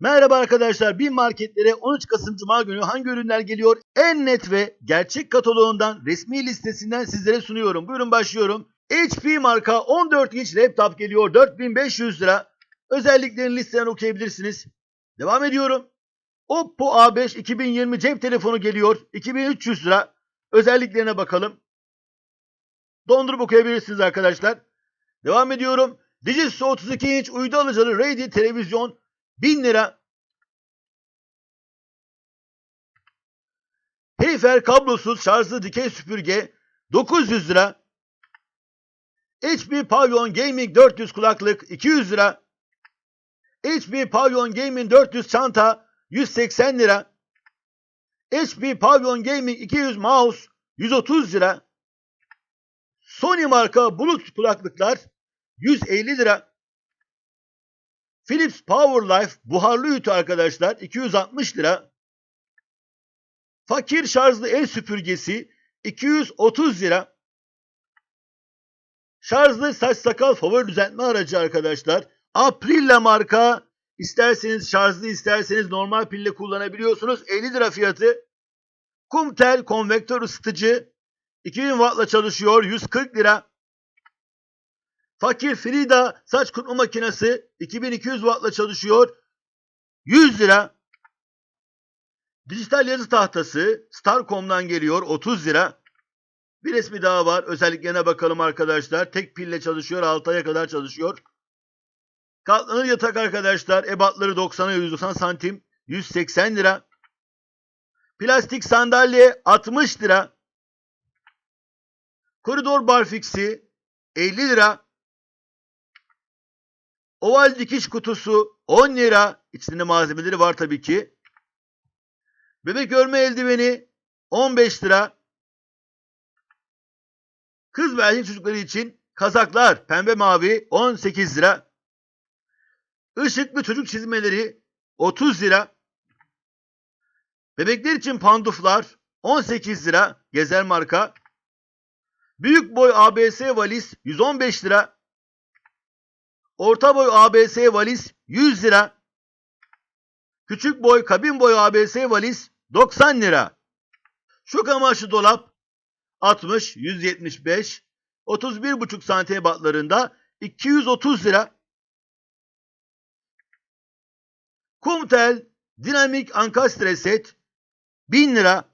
Merhaba arkadaşlar. Bin marketlere 13 Kasım Cuma günü hangi ürünler geliyor? En net ve gerçek kataloğundan resmi listesinden sizlere sunuyorum. Buyurun başlıyorum. HP marka 14 inç laptop geliyor 4500 lira. Özelliklerini listeden okuyabilirsiniz. Devam ediyorum. Oppo A5 2020 cep telefonu geliyor 2300 lira. Özelliklerine bakalım. Dondurup okuyabilirsiniz arkadaşlar. Devam ediyorum. Digisu 32 inç uydu alıcılı Ready televizyon 1000 lira. Heyfer kablosuz şarjlı dikey süpürge 900 lira. HP Pavilion Gaming 400 kulaklık 200 lira. HP Pavilion Gaming 400 çanta 180 lira. HP Pavilion Gaming 200 mouse 130 lira. Sony marka bulut kulaklıklar 150 lira. Philips Powerlife buharlı ütü arkadaşlar 260 lira. Fakir şarjlı el süpürgesi 230 lira. Şarjlı saç sakal favori düzeltme aracı arkadaşlar. Aprilia marka isterseniz şarjlı isterseniz normal pille kullanabiliyorsunuz. 50 lira fiyatı. Kumtel konvektör ısıtıcı 2000 wattla çalışıyor 140 lira. Fakir Frida saç kurutma makinesi 2200 wattla çalışıyor 100 lira. Dijital yazı tahtası Starcom'dan geliyor 30 lira. Bir resmi daha var. Özelliklerine bakalım arkadaşlar. Tek pille çalışıyor. 6 aya kadar çalışıyor. Katlanır yatak arkadaşlar. Ebatları 90'a 190 santim. 180 lira. Plastik sandalye 60 lira. Koridor barfiksi 50 lira. Oval dikiş kutusu 10 lira. İçinde malzemeleri var tabii ki. Bebek örme eldiveni 15 lira. Kız ve erkek çocukları için kazaklar pembe mavi 18 lira. Işıklı çocuk çizmeleri 30 lira. Bebekler için panduflar 18 lira. Gezer marka. Büyük boy ABS valiz 115 lira. Orta boy ABS valiz 100 lira. Küçük boy kabin boy ABS valiz 90 lira. Şok amaçlı dolap 60, 175, 31,5 santim ebatlarında 230 lira. Kumtel dinamik ankastre set 1000 lira.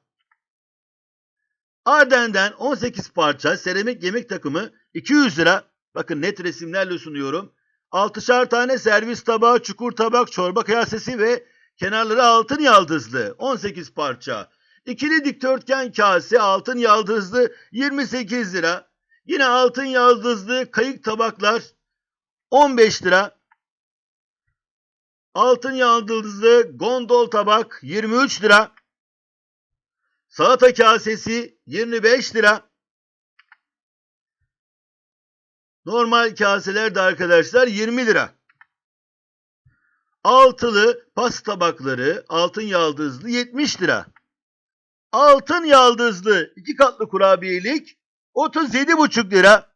Arden'den 18 parça seramik yemek takımı 200 lira. Bakın net resimlerle sunuyorum. 6'şar tane servis tabağı, çukur tabak, çorba kasesi ve kenarları altın yaldızlı 18 parça. İkili dikdörtgen kase altın yaldızlı 28 lira. Yine altın yaldızlı kayık tabaklar 15 lira. Altın yaldızlı gondol tabak 23 lira. Salata kasesi 25 lira. Normal kaseler de arkadaşlar 20 lira. Altılı pas tabakları altın yaldızlı 70 lira. Altın yaldızlı iki katlı kurabiyelik 37,5 lira.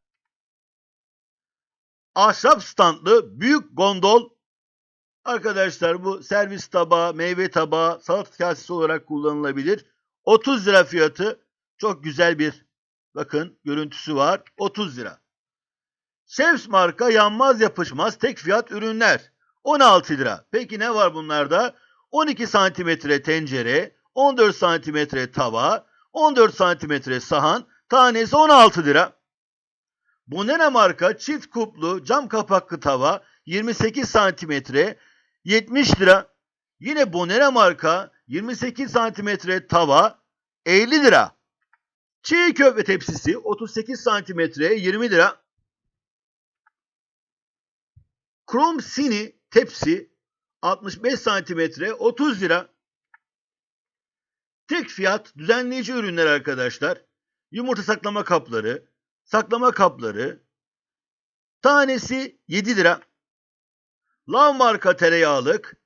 Ahşap standlı büyük gondol arkadaşlar bu servis tabağı, meyve tabağı, salata kasesi olarak kullanılabilir. 30 lira fiyatı. Çok güzel bir bakın görüntüsü var. 30 lira. Şefs marka yanmaz yapışmaz tek fiyat ürünler. 16 lira. Peki ne var bunlarda? 12 santimetre tencere, 14 santimetre tava, 14 santimetre sahan, tanesi 16 lira. Bonera marka çift kuplu cam kapaklı tava 28 santimetre 70 lira. Yine Bonera marka 28 santimetre tava 50 lira. Çiğ köfte tepsisi 38 santimetre 20 lira. Krom Sini tepsi 65 santimetre 30 lira. Tek fiyat düzenleyici ürünler arkadaşlar. Yumurta saklama kapları, saklama kapları. Tanesi 7 lira. Lav marka tereyağlık,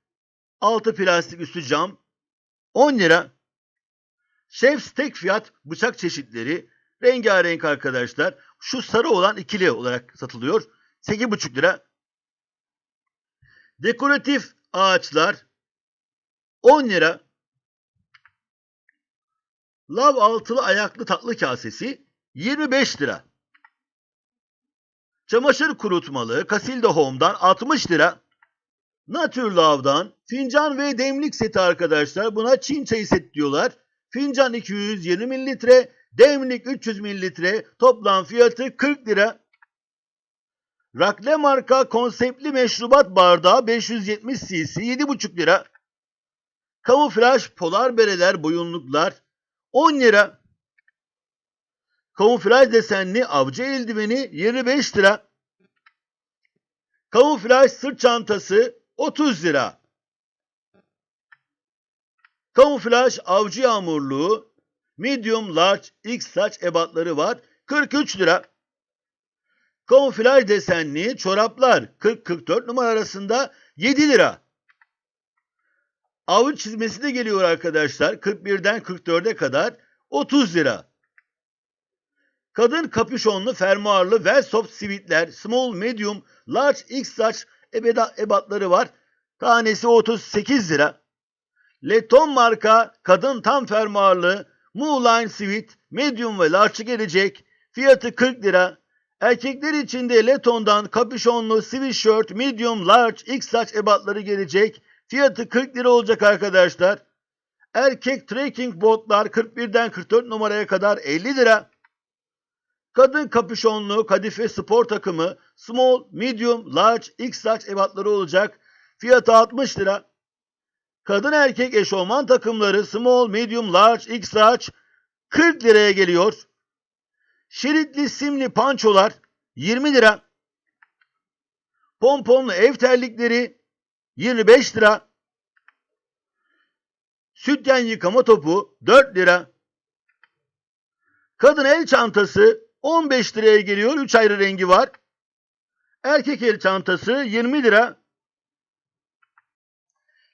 altı plastik üstü cam 10 lira. Şefs tek fiyat bıçak çeşitleri rengarenk arkadaşlar. Şu sarı olan ikili olarak satılıyor. 8,5 lira. Dekoratif ağaçlar 10 lira. Lav altılı ayaklı tatlı kasesi 25 lira. Çamaşır kurutmalı Casilda Home'dan 60 lira. Naturlove'dan fincan ve demlik seti arkadaşlar. Buna Çin çayı set diyorlar. Fincan 220 mililitre, demlik 300 mililitre. Toplam fiyatı 40 lira. Rakle marka konseptli meşrubat bardağı 570 cc 7,5 lira. Kamuflaj polar bereler boyunluklar 10 lira. Kamuflaj desenli avcı eldiveni 25 lira. Kamuflaj sırt çantası 30 lira. Kamuflaj avcı yağmurluğu medium large X saç ebatları var 43 lira. Kamuflaj desenli çoraplar 40-44 numara arasında 7 lira. Avuç çizmesi de geliyor arkadaşlar. 41'den 44'e kadar 30 lira. Kadın kapüşonlu fermuarlı Velsoft sivitler small, medium, large, x saç ebeda, ebatları var. Tanesi 38 lira. Leton marka kadın tam fermuarlı Mooline sivit medium ve large gelecek. Fiyatı 40 lira. Erkekler için de Leton'dan kapüşonlu sweatshirt medium, large, x saç ebatları gelecek. Fiyatı 40 lira olacak arkadaşlar. Erkek trekking botlar 41'den 44 numaraya kadar 50 lira. Kadın kapüşonlu kadife spor takımı small, medium, large, x saç ebatları olacak. Fiyatı 60 lira. Kadın erkek eşofman takımları small, medium, large, x saç 40 liraya geliyor. Şeritli simli pançolar 20 lira. Pomponlu ev terlikleri 25 lira. Sütyen yıkama topu 4 lira. Kadın el çantası 15 liraya geliyor. 3 ayrı rengi var. Erkek el çantası 20 lira.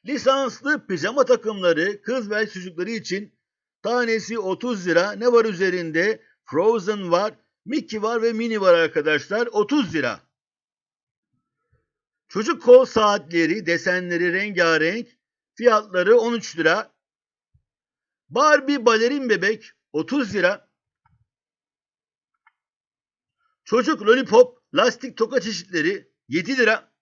Lisanslı pijama takımları kız ve çocukları için tanesi 30 lira. Ne var üzerinde? Frozen var, Mickey var ve Minnie var arkadaşlar. 30 lira. Çocuk kol saatleri, desenleri rengarenk. Fiyatları 13 lira. Barbie balerin bebek 30 lira. Çocuk lollipop, lastik toka çeşitleri 7 lira.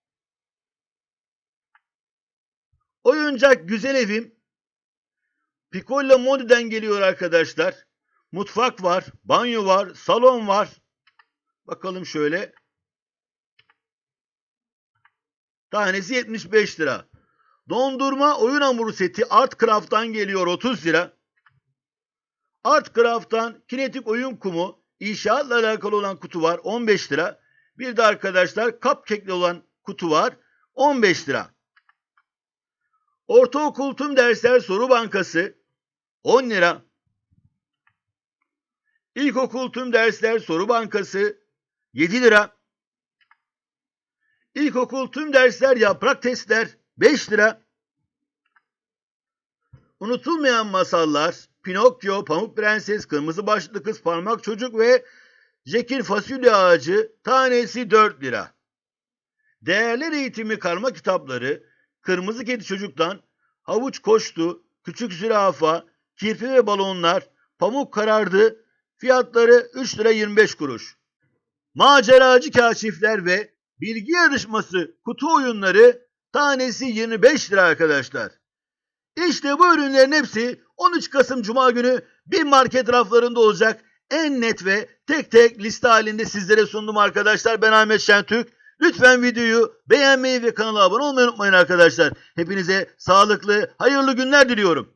Oyuncak güzel evim. Piccola Modi'den geliyor arkadaşlar. Mutfak var, banyo var, salon var. Bakalım şöyle. Tanesi 75 lira. Dondurma oyun hamuru seti Art Craft'tan geliyor 30 lira. Art Craft'tan kinetik oyun kumu inşaatla alakalı olan kutu var 15 lira. Bir de arkadaşlar cupcake'li olan kutu var 15 lira. Ortaokul tüm dersler soru bankası 10 lira. İlkokul tüm dersler soru bankası. 7 lira. İlkokul tüm dersler yaprak testler. 5 lira. Unutulmayan masallar. Pinokyo, Pamuk Prenses, Kırmızı Başlı Kız, Parmak Çocuk ve Jekil Fasulye Ağacı. Tanesi 4 lira. Değerler eğitimi karma kitapları. Kırmızı Kedi Çocuk'tan Havuç Koştu, Küçük Zürafa, Kirpi ve Balonlar, Pamuk Karardı, fiyatları 3 lira 25 kuruş. Maceracı kaşifler ve bilgi yarışması kutu oyunları tanesi 25 lira arkadaşlar. İşte bu ürünlerin hepsi 13 Kasım Cuma günü bir market raflarında olacak. En net ve tek tek liste halinde sizlere sundum arkadaşlar. Ben Ahmet Şentürk. Lütfen videoyu beğenmeyi ve kanala abone olmayı unutmayın arkadaşlar. Hepinize sağlıklı, hayırlı günler diliyorum.